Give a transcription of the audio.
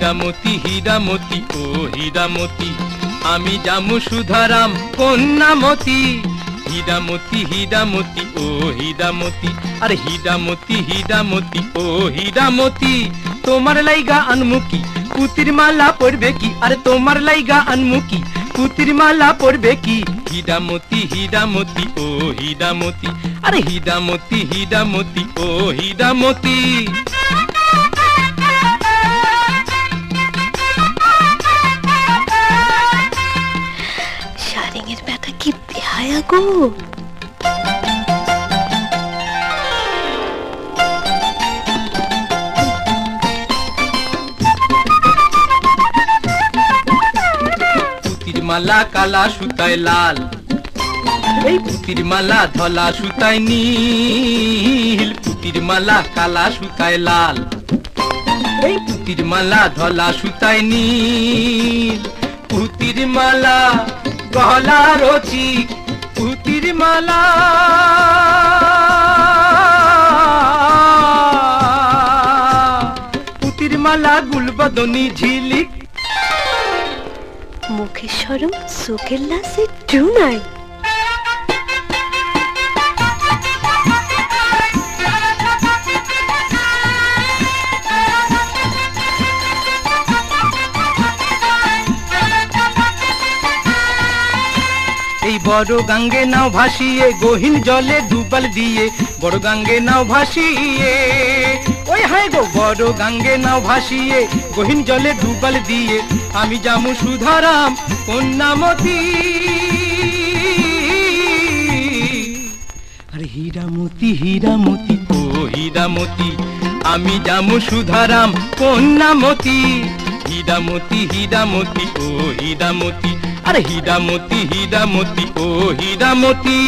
হীরামতি হীরামতি, ও হীরামতি। আমি জামু সুধারাম কন্যামতি। হীরামতি হীরামতি, ও হীরামতি। আরে হীরামতি হীরামতি, ও হীরামতি। তোমার লাইগা আনমুকি পুতির মালা পড়বে কি? আর তোমার লাইগা আনমুকি পুতির মালা পড়বে কি? হীরামতি হীরামতি, ও হীরামতি। আরে হীরামতি হীরামতি, ও হীরামতি। বেহায়া গো মালা কালা সুতায় লাল এই পুতির মালা ধলা সুতায় নীল পুতির মালা কালা সুতায় লাল এই পুতির মালা ধলা সুতায় নীল। পুতির মালা গলা রচিক পুতির মালা। পুতির মালা গুলবদনি ঝিলিক। মুখের সরম চোখের লাসে ট্রু নাই। বড় গাঙ্গে নাও ভাসিয়ে, গহীন জলে ডুবাল দিয়ে, বড় গাঙ্গে নাও ভাসিয়ে। ওই হাই গো, বড় গাঙ্গে নাও ভাসিয়ে, গহীন জলে ডুবাল দিয়ে, আমি জামু সুধারাম কন্যামতি। আরে হীরামতি হীরামতি ও হীরামতি, আমি জামু সুধারাম কন্যামতি। হীরামতি হীরামতি ও হীরামতি আরে হিদামতি হিদামতি ও হীরামতি